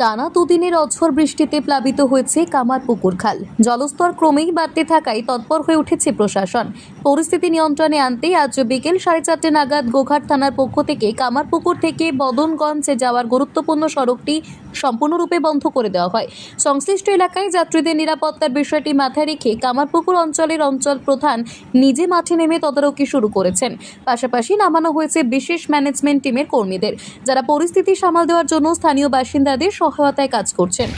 টানা দুদিনের অঝড় বৃষ্টিতে প্লাবিত হয়েছে কামারপুকুর খাল। জলস্তর ক্রমেই বাড়তে থাকায় তৎপর হয়ে উঠেছে প্রশাসন। পরিস্থিতি নিয়ন্ত্রণে আনতে আজ বিকেল সাড়ে চারটে নাগাদ গোঘাট থানার পক্ষ থেকে কামারপুকুর থেকে বদনগঞ্জে যাওয়ার গুরুত্বপূর্ণ সড়কটি সম্পূর্ণরূপে বন্ধ করে দেওয়া হয়। সংশ্লিষ্ট এলাকায় যাত্রীদের নিরাপত্তার বিষয়টি মাথায় রেখে কামারপুকুর অঞ্চলের অঞ্চল প্রধান নিজে মাঠে নেমে তদারকি শুরু করেছেন। পাশাপাশি নামানো হয়েছে বিশেষ ম্যানেজমেন্ট টিমের কর্মীদের। যারা পরিস্থিতি সামাল দেওয়ার জন্য স্থানীয় বাসিন্দাদের সহায়তায় কাজ করছেন।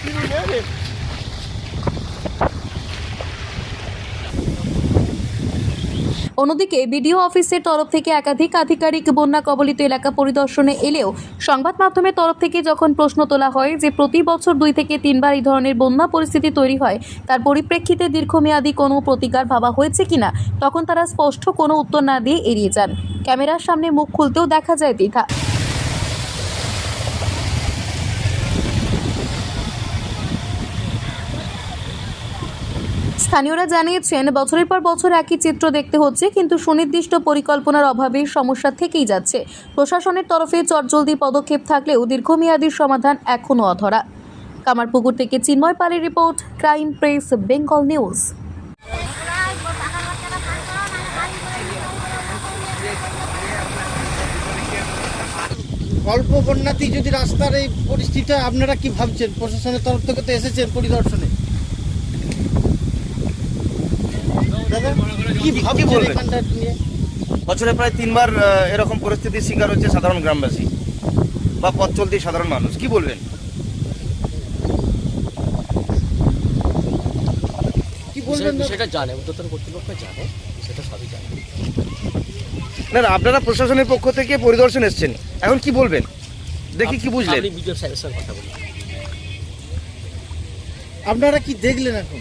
অন্যদিকে বিডিও অফিসের তরফ থেকে একাধিক আধিকারিক বন্যা কবলিত এলাকা পরিদর্শনে এলেও সংবাদ মাধ্যমের তরফ থেকে যখন প্রশ্ন তোলা হয় যে প্রতি বছর দুই থেকে তিনবার এই ধরনের বন্যা পরিস্থিতি তৈরি হয়, তার পরিপ্রেক্ষিতে দীর্ঘমেয়াদী কোনো প্রতিকার ভাবা হয়েছে কিনা, তখন তারা স্পষ্ট কোনো উত্তর না দিয়ে এড়িয়ে যান। ক্যামেরার সামনে মুখ খুলতেও দেখা যায় দ্বিধা। স্থানীয়রা জানিয়েছেন, বছরের পর বছর একই চিত্র দেখতে হচ্ছে, কিন্তু সুনির্দিষ্ট পরিকল্পনার অভাবে সমস্যা থেকেই যাচ্ছে। প্রশাসনের তরফে চটজলদি পদক্ষেপ থাকলেও দীর্ঘমেয়াদী সমাধান এখনও অধরা। কামারপুকুর থেকে চিন্ময় পালের report, crime press, Bengal news. অল্প বন্যাতেই যদি রাস্তার এই পরিস্থিতি আপনারা কি ভাবছেন? প্রশাসনের তরফ থেকে তো এসেছেন পরিদর্শনে। কি ভাবছেন বলবেন? বছরে প্রায় তিনবার এরকম পরিস্থিতির শিকার হচ্ছে সাধারণ গ্রামবাসী বা পথ চলতি সাধারণ মানুষ। কি বলবেন? কি বলবেন সেটা জানে উদ্যোতন কর্তৃপক্ষ জানে সেটা সবই জানে। না না আপনারা প্রশাসনের পক্ষ থেকে পরিদর্শন এসেছেন। এখন কি বলবেন? দেখি কি বুঝলেন। কথা আপনারা কি দেখলেন এখন?